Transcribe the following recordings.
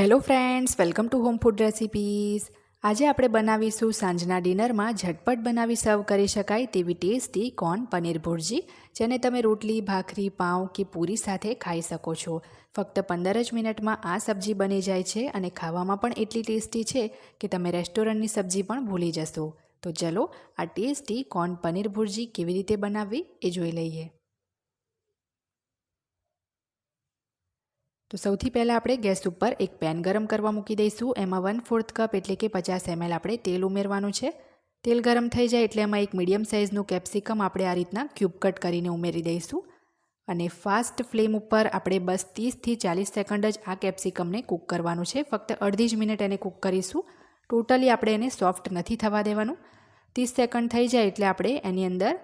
Hello friends welcome to home food recipes આજે આપણે બનાવીશું સાંજના ડિનરમાં ઝટપટ બનાવી સર્વ કરી શકાય તેવી ટેસ્ટી કોર્ન પનીર ભુરજી, જેને તમે રોટલી, ભાખરી, પાઉં કે પૂરી સાથે ખાઈ શકો છો. ફક્ત પંદર જ મિનિટમાં આ સબ્જી બની જાય છે અને ખાવામાં પણ એટલી ટેસ્ટી છે કે તમે રેસ્ટોરન્ટની સબ્જી પણ ભૂલી જશો. તો ચલો આ ટેસ્ટી કોર્ન પનીર ભુરજી કેવી રીતે બનાવવી એ જોઈ લઈએ. તો સૌથી પહેલાં આપણે ગેસ ઉપર એક પેન ગરમ કરવા મૂકી દઈશું. એમાં વન ફોર્થ કપ એટલે કે પચાસ એમએલ આપણે તેલ ઉમેરવાનું છે. તેલ ગરમ થઈ જાય એટલે એમાં એક મીડિયમ સાઇઝનું કેપ્સિકમ આપણે આ રીતના ક્યુબ કટ કરીને ઉમેરી દઈશું. અને ફાસ્ટ ફ્લેમ ઉપર આપણે બસ ત્રીસથી ચાલીસ સેકન્ડ જ આ કેપ્સિકમને કૂક કરવાનું છે. ફક્ત અડધી જ મિનિટ એને કૂક કરીશું. ટોટલી આપણે એને સોફ્ટ નથી થવા દેવાનું. ત્રીસ સેકન્ડ થઈ જાય એટલે આપણે એની અંદર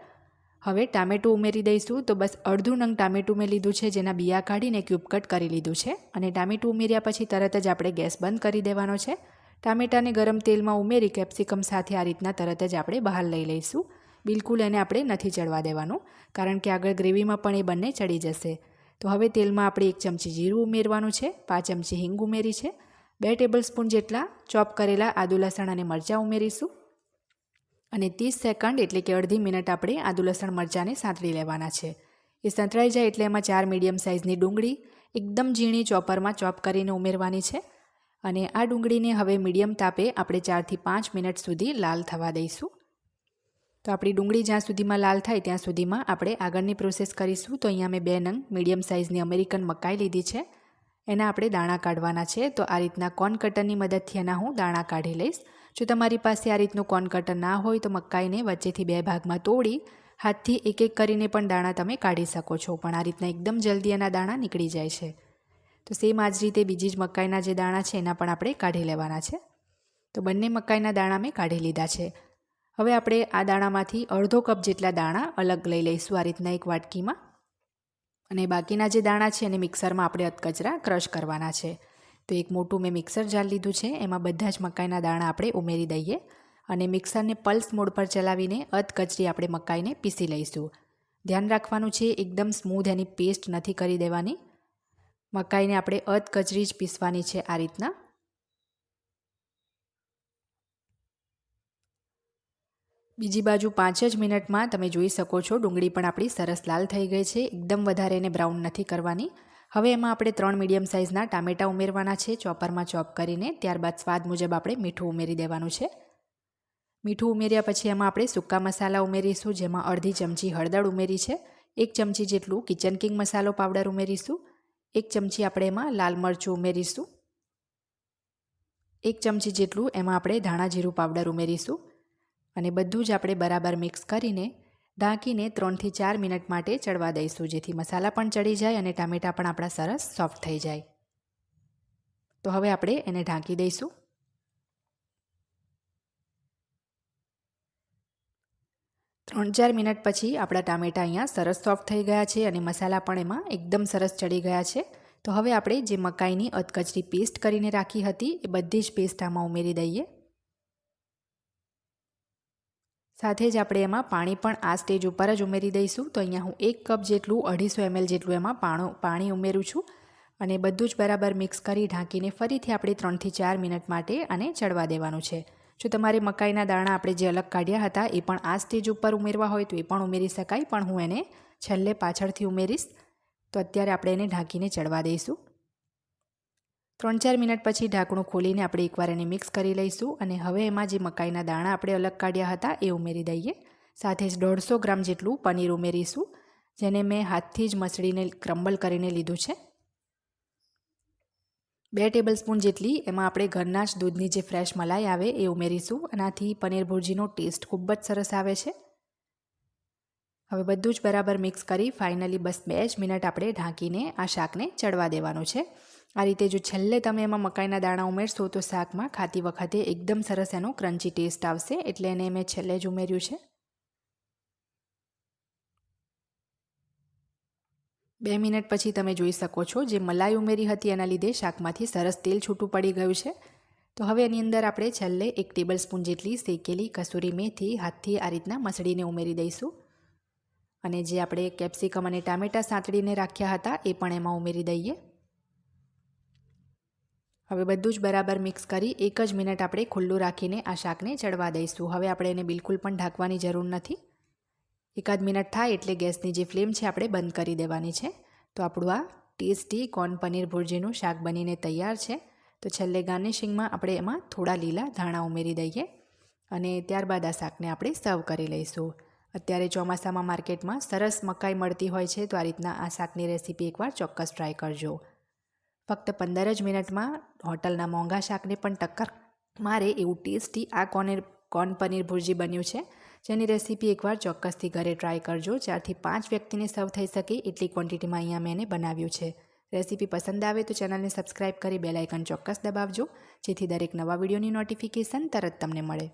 હવે ટામેટું ઉમેરી દઈશું. તો બસ અડધું નંગ ટામેટું મેં લીધું છે, જેના બિયા કાઢીને ક્યુબ કટ કરી લીધું છે. અને ટામેટું ઉમેર્યા પછી તરત જ આપણે ગેસ બંધ કરી દેવાનો છે. ટામેટાને ગરમ તેલમાં ઉમેરી કેપ્સિકમ સાથે આ રીતના તરત જ આપણે બહાર લઈ લઈશું. બિલકુલ એને આપણે નથી ચડવા દેવાનું, કારણ કે આગળ ગ્રેવીમાં પણ એ બંને ચડી જશે. તો હવે તેલમાં આપણે એક ચમચી જીરું ઉમેરવાનું છે, પાંચ ચમચી હિંગ ઉમેરી છે. બે ટેબલ સ્પૂન જેટલા ચોપ કરેલા આદુ લસણ અને મરચાં ઉમેરીશું. અને ત્રીસ સેકન્ડ એટલે કે અડધી મિનિટ આપણે આદુ લસણ મરચાંને સાંતળી લેવાના છે. એ સંતળાઈ જાય એટલે એમાં ચાર મીડિયમ સાઇઝની ડુંગળી એકદમ ઝીણી ચોપરમાં ચોપ કરીને ઉમેરવાની છે અને આ ડુંગળીને હવે મીડિયમ તાપે આપણે ચારથી પાંચ મિનિટ સુધી લાલ થવા દઈશું. તો આપણી ડુંગળી જ્યાં સુધીમાં લાલ થાય ત્યાં સુધીમાં આપણે આગળની પ્રોસેસ કરીશું. તો અહીંયા મેં બે નંગ મીડિયમ સાઇઝની અમેરિકન મકાઈ લીધી છે. એના આપણે દાણા કાઢવાના છે. તો આ રીતના કોર્ન કટરની મદદથી એના હું દાણા કાઢી લઈશ. જો તમારી પાસે આ રીતનું કોર્ન કટર ના હોય તો મકાઈને વચ્ચેથી બે ભાગમાં તોડી, હાથથી એક એક કરીને પણ દાણા તમે કાઢી શકો છો, પણ આ રીતના એકદમ જલ્દી એના દાણા નીકળી જાય છે. તો સેમ આ જ રીતે બીજી જ મકાઈના જે દાણા છે, એના પણ આપણે કાઢી લેવાના છે. તો બંને મકાઈના દાણા મેં કાઢી લીધા છે. હવે આપણે આ દાણામાંથી અડધો કપ જેટલા દાણા અલગ લઈ લઈશું આ રીતના એક વાટકીમાં. અને બાકીના જે દાણા છે, એને મિક્સરમાં આપણે અધકચરા ક્રશ કરવાના છે. તો એક મોટું મેં મિક્સર જાર લીધું છે. એમાં બધા જ મકાઈના દાણા આપણે ઉમેરી દઈએ અને મિક્સરને પલ્સ મોડ પર ચલાવીને અધકચરી આપણે મકાઈને પીસી લઈશું. ધ્યાન રાખવાનું છે, એકદમ સ્મૂધ એની પેસ્ટ નથી કરી દેવાની. મકાઈને આપણે અધકચરી જ પીસવાની છે આ રીતના. બીજી બાજુ પાંચ જ મિનિટમાં તમે જોઈ શકો છો ડુંગળી પણ આપણી સરસ લાલ થઈ ગઈ છે. એકદમ વધારે એને બ્રાઉન નથી કરવાની. હવે એમાં આપણે ત્રણ મીડિયમ સાઇઝના ટામેટાં ઉમેરવાના છે, ચોપરમાં ચોપ કરીને. ત્યારબાદ સ્વાદ મુજબ આપણે મીઠું ઉમેરી દેવાનું છે. મીઠું ઉમેર્યા પછી એમાં આપણે સૂકા મસાલા ઉમેરીશું, જેમાં અડધી ચમચી હળદર ઉમેરી છે, એક ચમચી જેટલું કિચન કિંગ મસાલો પાવડર ઉમેરીશું, એક ચમચી આપણે એમાં લાલ મરચું ઉમેરીશું, એક ચમચી જેટલું એમાં આપણે ધાણા જીરું પાવડર ઉમેરીશું. અને બધું જ આપણે બરાબર મિક્સ કરીને ઢાંકીને ત્રણથી ચાર મિનિટ માટે ચડવા દઈશું. જેથી મસાલા પણ ચડી જાય અને ટામેટાં પણ આપણા સરસ સોફ્ટ થઈ જાય. તો હવે આપણે એને ઢાંકી દઈશું. ત્રણ ચાર મિનિટ પછી આપણા ટામેટા અહીંયા સરસ સોફ્ટ થઈ ગયા છે અને મસાલા પણ એમાં એકદમ સરસ ચડી ગયા છે. તો હવે આપણે જે મકાઈની અધકચરી પેસ્ટ કરીને રાખી હતી, એ બધી જ પેસ્ટ આમાં ઉમેરી દઈએ. સાથે જ આપણે એમાં પાણી પણ આ સ્ટેજ ઉપર જ ઉમેરી દઈશું. તો અહીંયા હું એક કપ જેટલું અઢીસો એમએલ જેટલું એમાં પાણો, પાણી ઉમેરું છું અને બધું જ બરાબર મિક્સ કરી ઢાંકીને ફરીથી આપણે ત્રણથી ચાર મિનિટ માટે આને ચડવા દેવાનું છે. જો તમારે મકાઈના દાણા આપણે જે અલગ કાઢ્યા હતા એ પણ આ સ્ટેજ ઉપર ઉમેરવા હોય તો એ પણ ઉમેરી શકાય, પણ હું એને છેલ્લે પાછળથી ઉમેરીશ. તો અત્યારે આપણે એને ઢાંકીને ચડવા દઈશું. ત્રણ ચાર મિનિટ પછી ઢાંકણું ખોલીને આપણે એકવાર એને મિક્સ કરી લઈશું અને હવે એમાં જે મકાઈના દાણા આપણે અલગ કાઢ્યા હતા એ ઉમેરી દઈએ. સાથે જ દોઢસો ગ્રામ જેટલું પનીર ઉમેરીશું, જેને મેં હાથથી જ મસળીને ક્રમ્બલ કરીને લીધું છે. બે ટેબલ સ્પૂન જેટલી એમાં આપણે ઘરના જ દૂધની જે ફ્રેશ મલાઈ આવે એ ઉમેરીશું, આનાથી પનીર ભુરજીનો ટેસ્ટ ખૂબ જ સરસ આવે છે. હવે બધું જ બરાબર મિક્સ કરી ફાઇનલી બસ બે જ મિનિટ આપણે ઢાંકીને આ શાકને ચડવા દેવાનું છે. આ રીતે જો છેલ્લે તમે એમાં મકાઈના દાણા ઉમેરશો તો શાકમાં ખાતી વખતે એકદમ સરસ એનો ક્રન્ચી ટેસ્ટ આવશે. એટલે એને મેં છેલ્લે જ ઉમેર્યું છે. બે મિનિટ પછી તમે જોઈ શકો છો જે મલાઈ ઉમેરી હતી એના લીધે શાકમાંથી સરસ તેલ છૂટું પડી ગયું છે. તો હવે એની અંદર આપણે છેલ્લે એક ટેબલ સ્પૂન જેટલી શેકેલી કસૂરી મેથી હાથથી આ રીતના મસળીને ઉમેરી દઈશું. અને જે આપણે કેપ્સિકમ અને ટામેટાં સાંતળીને રાખ્યા હતા એ પણ એમાં ઉમેરી દઈએ. હવે બધું જ બરાબર મિક્સ કરી એક જ મિનિટ આપણે ખુલ્લું રાખીને આ શાકને ચડવા દઈશું. હવે આપણે એને બિલકુલ પણ ઢાંકવાની જરૂર નથી. એકાદ મિનિટ થાય એટલે ગેસની જે ફ્લેમ છે આપણે બંધ કરી દેવાની છે. તો આપણું આ ટેસ્ટી કોર્ન પનીર ભુરજીનું શાક બનીને તૈયાર છે. તો છેલ્લે ગાર્નિશિંગમાં આપણે એમાં થોડા લીલા ધાણા ઉમેરી દઈએ અને ત્યારબાદ આ શાકને આપણે સર્વ કરી લઈશું. અત્યારે ચોમાસામાં માર્કેટમાં સરસ મકાઈ મળતી હોય છે, તો આ રીતના આ શાકની રેસીપી એકવાર ચોક્કસ ટ્રાય કરજો. ફક્ત પંદર જ મિનિટમાં હોટલના મોંઘા શાકને પણ ટક્કર મારે એવું ટેસ્ટી આ કોનેર કોર્ન પનીર ભુરજી બન્યું છે? જેની રેસીપી એકવાર ચોક્કસથી ઘરે ટ્રાય કરજો. ચારથી પાંચ વ્યક્તિને સર્વ થઈ શકે એટલી ક્વોન્ટિટીમાં અહીંયા મેં એને બનાવ્યું છે. રેસીપી પસંદ આવે તો ચેનલને સબસ્ક્રાઇબ કરી બેલાઇકન ચોક્કસ દબાવજો, જેથી દરેક નવા વિડીયોની નોટિફિકેશન તરત તમને મળે.